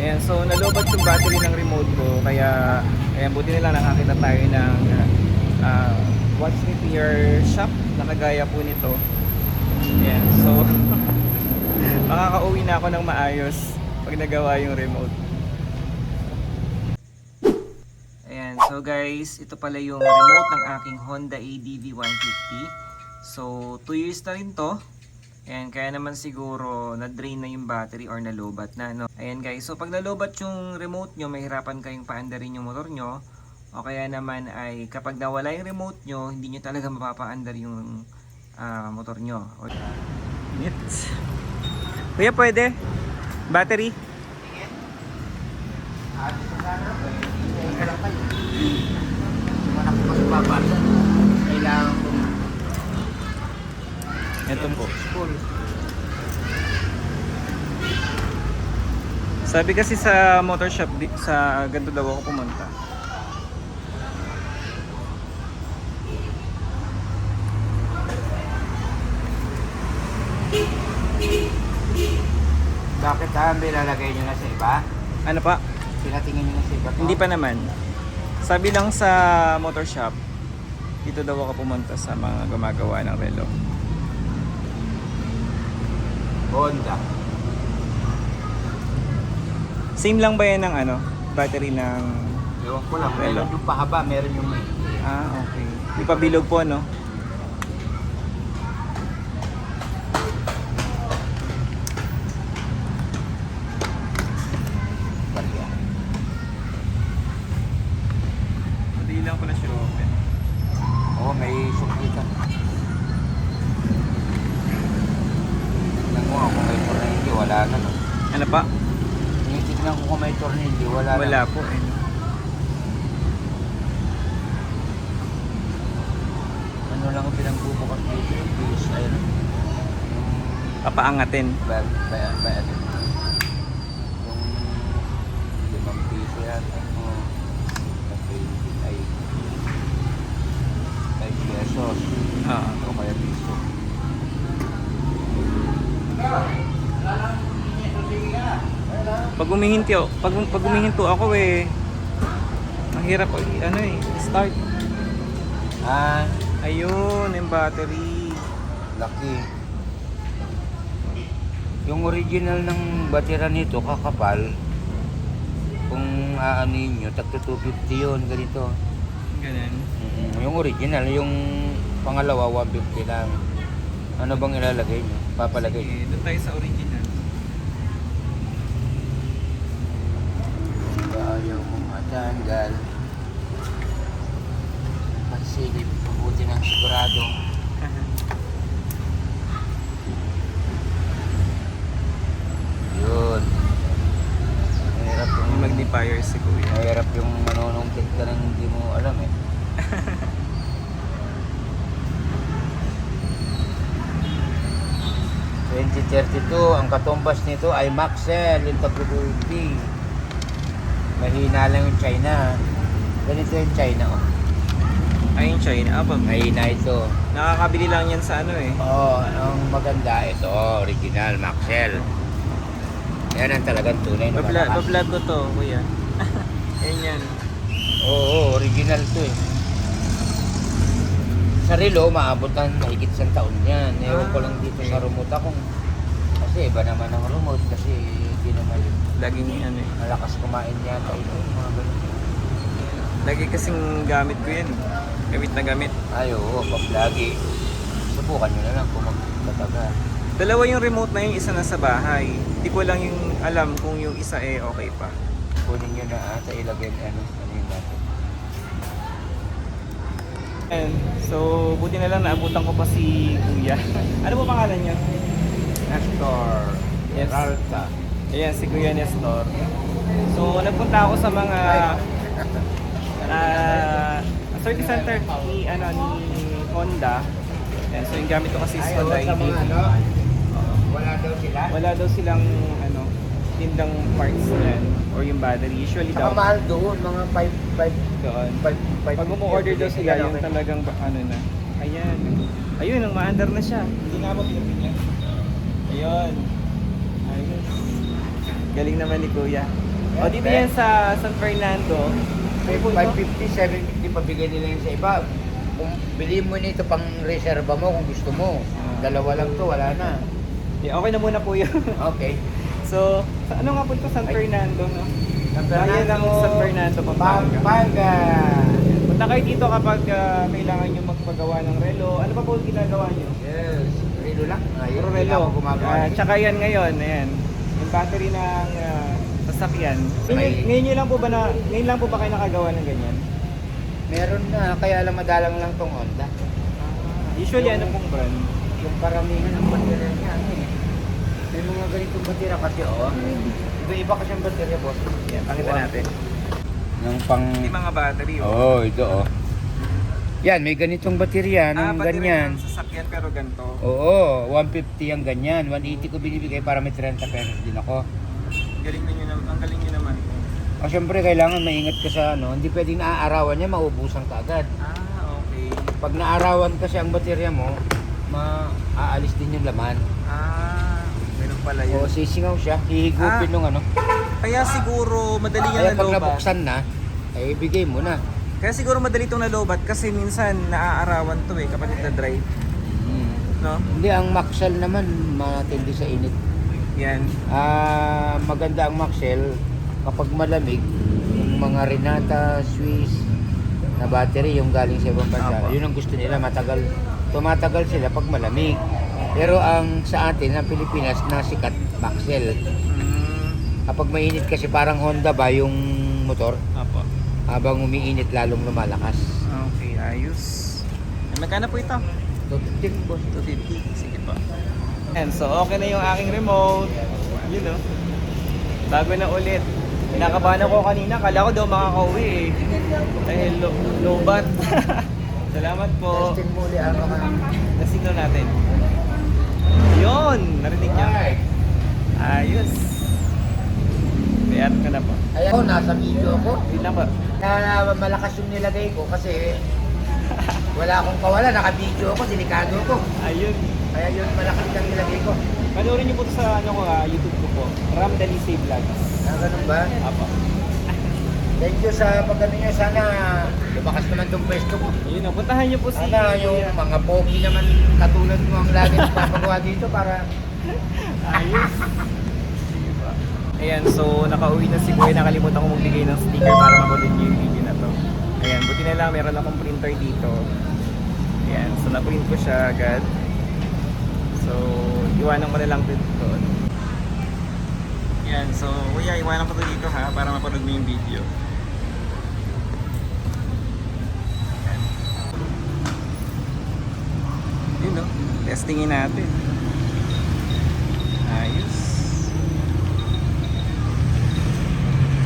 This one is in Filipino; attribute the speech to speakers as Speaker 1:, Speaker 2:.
Speaker 1: Ayan, so nalobat yung battery ng remote ko kaya ayan, buti na lang nakakita tayo ng uh, watch repair shop na kagaya po nito. Ayan, so makakauwi na ako ng maayos pag nagawa yung remote. Ayan, so guys, ito pala yung remote ng aking Honda ADV 150. So, 2 years na rin to. Ayan, kaya naman siguro na-drain na yung battery or nalobat na. No? Ayan guys, so pag nalobat yung remote nyo, mahirapan kayong paandarin yung motor nyo. O kaya naman ay kapag nawala yung remote nyo, hindi nyo talaga mapapaandar yung ah, motor nyo. Minutes. Kuya, pwede? Battery?
Speaker 2: Kailangan ko
Speaker 1: Ito Sabi kasi sa motor shop, di- sa ganito daw ako pumunta.
Speaker 2: Bakit ha? May lalagay nyo na sa iba?
Speaker 1: Ano pa?
Speaker 2: Pinatingin nyo na sa iba to?
Speaker 1: Hindi pa naman. Sabi lang sa motor shop, dito daw ako pumunta sa mga gumagawa ng relo.
Speaker 2: Honda.
Speaker 1: Same lang ba yan ng ano, battery ng...
Speaker 2: Ewan ko lang. Meron yung pahaba, meron yung may.
Speaker 1: Ah, okay. Di pa bilog po, no?
Speaker 2: Barya.
Speaker 1: Hindi lang pala siya open.
Speaker 2: Oo, may suklitan. Tignan mo ako may tornilyo, wala na. No?
Speaker 1: Ano pa?
Speaker 2: Tinitignan ko kung may tornilyo, wala,
Speaker 1: po eh.
Speaker 2: Ano lang ang pinagbubukas dito? Yung base, ayun.
Speaker 1: Papaangatin.
Speaker 2: ba, ba, ba, ano? Yung limang piso yata. Oo. Kasi ay 5 pesos.
Speaker 1: Ah.
Speaker 2: O kaya piso.
Speaker 1: Pag umihinti, oh, pag, pag umihinto ako eh, mahirap ano eh, start.
Speaker 2: Ah,
Speaker 1: Ayun, yung battery.
Speaker 2: laki. Yung original ng batera nito, kakapal. Kung aanin nyo, tagto 250 yun, ganito.
Speaker 1: Ganun.
Speaker 2: Mm, yung original, yung pangalawa 150 lang. Ano bang ilalagay nyo? Papalagay?
Speaker 1: Sige, doon tayo sa original.
Speaker 2: Ba ayaw matanggal? Pagsilip, mabuti ng sigurado. Yun. Mahirap
Speaker 1: yung magnifier si Kuya.
Speaker 2: mahirap yung manonongkit ka ng hindi mo alam eh. ...2032, ang katumbas nito ay Maxell, yung pag-ulti. Mahina lang yung China. Ganito yung China, oh.
Speaker 1: Ayun, China. Ah, pag
Speaker 2: Mahina ito.
Speaker 1: nakakabili lang yan sa ano eh.
Speaker 2: Oo, oh, ang maganda ito, original Maxell. Yan ang talagang tunay na
Speaker 1: Babla,
Speaker 2: malakas.
Speaker 1: bablog ko to, Kuya. Ayun yan.
Speaker 2: Oo, original to eh. Sa relo, maabot ng mahigit isang taon yan. Ewan ko
Speaker 1: Ah,
Speaker 2: lang dito sa remote akong... Kasi iba naman ang remote kasi hindi naman
Speaker 1: Laging ano eh.
Speaker 2: malakas kumain yata ito. Mga ganun.
Speaker 1: Lagi kasing gamit ko yan. Gamit na gamit.
Speaker 2: Ay, oo, pag lagi. Subukan nyo na lang kung magtataga.
Speaker 1: Dalawa yung remote na yung isa nasa bahay. Hindi ko lang yung alam kung yung isa eh okay pa.
Speaker 2: Kunin nyo na ata ilagay ano, ano yung natin.
Speaker 1: And, so, buti na lang naabutan ko pa si Kuya. ano po pangalan niya?
Speaker 2: Nestor.
Speaker 1: Yes.
Speaker 2: Ralta.
Speaker 1: Ayan, si Kuya Nestor. So, nagpunta ako sa mga uh, service center ni, ano, ni Honda. Ayan, so, yung gamit ko kasi is Honda
Speaker 2: sa mga ano, wala daw sila.
Speaker 1: Wala daw silang ano, tindang parts yan or yung battery. Usually
Speaker 2: Saka
Speaker 1: daw
Speaker 2: mahal doon, mga 5, 5,
Speaker 1: doon.
Speaker 2: 5, 5.
Speaker 1: Pag umu-order daw sila, yung talagang ba- ano na. Ayan. Ayun, ang maandar na siya. Hindi nga ako pinapigyan. Ayun. Ayos. Galing naman ni Kuya. O, dito yan sa San Fernando. May po ito.
Speaker 2: 550, 750 pabigay nila yun sa iba. Kung bilhin mo nito pang reserva mo kung gusto mo. Dalawa lang to, wala na.
Speaker 1: Yeah, okay na muna po yun.
Speaker 2: Okay.
Speaker 1: so, sa ano nga po ito? San
Speaker 2: Ay.
Speaker 1: Fernando, no?
Speaker 2: San
Speaker 1: Bayan ng San Fernando, Pampanga.
Speaker 2: Pampanga.
Speaker 1: Punta kayo dito kapag ah, kailangan nyo magpagawa ng relo. Ano pa po ang ginagawa nyo?
Speaker 2: Yes. Relo lang.
Speaker 1: Puro
Speaker 2: hindi
Speaker 1: relo.
Speaker 2: na ako gumagawa.
Speaker 1: Ah, tsaka yan ngayon, ayan. Yung battery ng ah, sasakyan. Ngayon, ngayon nyo lang po ba na, ngayon lang po ba kayo nakagawa ng ganyan?
Speaker 2: Meron na, kaya lang madalang lang tong Honda.
Speaker 1: Usually,
Speaker 2: Yung-
Speaker 1: ano pong brand?
Speaker 2: Yung karamihan ng baterya niya, ano eh. May mga ganitong baterya kasi, oh. Iba-iba kasi ang baterya, boss.
Speaker 1: Yan, pakita natin.
Speaker 2: Yung pang...
Speaker 1: Hindi mga battery, oh.
Speaker 2: Oo, oh, ito, oh. Yan, may ganitong baterya
Speaker 1: ah,
Speaker 2: ng
Speaker 1: battery
Speaker 2: ganyan.
Speaker 1: ng sasakyan pero ganito.
Speaker 2: Oo, 150 ang ganyan. 180 ko binibigay para may 30 pesos din ako.
Speaker 1: Galing nyo naman, ang galing nyo naman.
Speaker 2: O syempre, kailangan maingat ka sa ano. Hindi pwedeng naaarawan niya, maubusan ka agad.
Speaker 1: Ah, okay.
Speaker 2: Pag naarawan kasi ang baterya mo, maaalis din yung laman.
Speaker 1: Ah, meron pala yun.
Speaker 2: O sisingaw siya, hihigupin
Speaker 1: Ah.
Speaker 2: nung ano.
Speaker 1: Kaya siguro madali
Speaker 2: Kaya
Speaker 1: yan
Speaker 2: pag
Speaker 1: nalobat.
Speaker 2: nabuksan na, ay ibigay mo na.
Speaker 1: Kaya siguro madali itong nalobat kasi minsan naaarawan to eh kapag nagda-drive.
Speaker 2: Hmm.
Speaker 1: No?
Speaker 2: Hindi, ang Maxell naman matindi sa init.
Speaker 1: Yan.
Speaker 2: Ah, maganda ang Maxell kapag malamig, yung mga Renata, Swiss na battery yung galing sa ibang bansa. Yun ang gusto nila, matagal tumatagal sila pag malamig. Pero ang sa atin, ang Pilipinas, nasikat Maxell.
Speaker 1: Mm,
Speaker 2: Kapag mainit kasi parang Honda ba yung motor,
Speaker 1: apo.
Speaker 2: Habang umiinit lalong lumalakas.
Speaker 1: Okay, ayos. Magkano po ito?
Speaker 2: Tututin boss.
Speaker 1: 250. Sige po. And so, okay na yung aking remote. Yun no. Bago na ulit. Nakabahan ako kanina. Kala ko daw makakauwi eh. Dahil lo lobat. Salamat po.
Speaker 2: Testing mo ulit ano ka.
Speaker 1: Testing natin. Yun! Narinig niya. Ayos. Bayat ka na po.
Speaker 2: Ayan, oh, nasa video ko.
Speaker 1: Yun lang po.
Speaker 2: Na malakas yung nilagay ko kasi wala akong kawala, naka-video ko, delikado ko.
Speaker 1: Ayun.
Speaker 2: Kaya yun, malakas lang nilagay ko.
Speaker 1: Panoorin niyo po ito sa ano ko, ah, YouTube ko po. Ram Dalisay Vlogs.
Speaker 2: Ah, ganun ba?
Speaker 1: Apo.
Speaker 2: Thank you sa pagkano niya. Sana lumakas naman tong pwesto ko.
Speaker 1: Yun o, puntahan niyo po si...
Speaker 2: Sana yung mga pogi naman katulad mo ang lagi papagawa dito para
Speaker 1: Ayos. Ayan, so nakauwi na si Kuya. Nakalimutan ko magbigay ng sticker para niyo yung video na to. Ayan, buti na lang meron akong printer dito. Ayan, so na-print ko siya agad. So, iwanan ko na lang dito. Ayan, so Kuya, iwanan ko to dito ha para mapanood mo yung video. Ayan. Yun no, testingin natin.